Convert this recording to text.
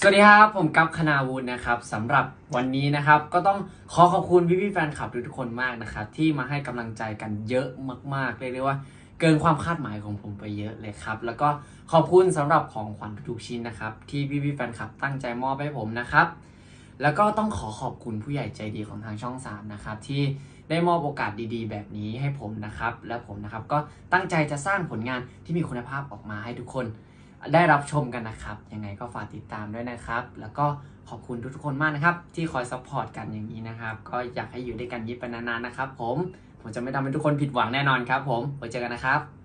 สวัสดีครับ ผมกัปคณาวุฒินะครับสำหรับวันนี้นะครับก็ต้องขอขอบคุณพี่พี่แฟนคลับทุกคนมากนะครับที่มาให้กำลังใจกันเยอะมากๆเรียกได้ว่าเกินความคาดหมายของผมไปเยอะเลยครับ แล้วก็ขอบคุณสำหรับของขวัญทุกๆชิ้นนะครับ ที่พี่พี่แฟนคลับตั้งใจมอบให้ผมนะครับ แล้วก็ต้องขอขอบคุณผู้ใหญ่ใจดีของทางช่อง3นะครับที่ได้มอบโอกาสดีๆ แบบนี้ให้ผมนะครับ และผมนะครับก็ตั้งใจจะสร้างผลงานที่มีคุณภาพออกมาให้ทุกคน ได้รับชมกันนะครับ ยังไงก็ฝากติดตามด้วยนะครับ แล้วก็ขอบคุณทุกๆคนมากนะครับ ที่คอยซัพพอร์ตกันอย่างนี้นะครับ ก็อยากให้อยู่ด้วยกันยิบไปนานๆนะครับ ผมผมจะไม่ทำให้ทุกคนผิดหวังแน่นอนครับ ผมไว้เจอกันนะครับ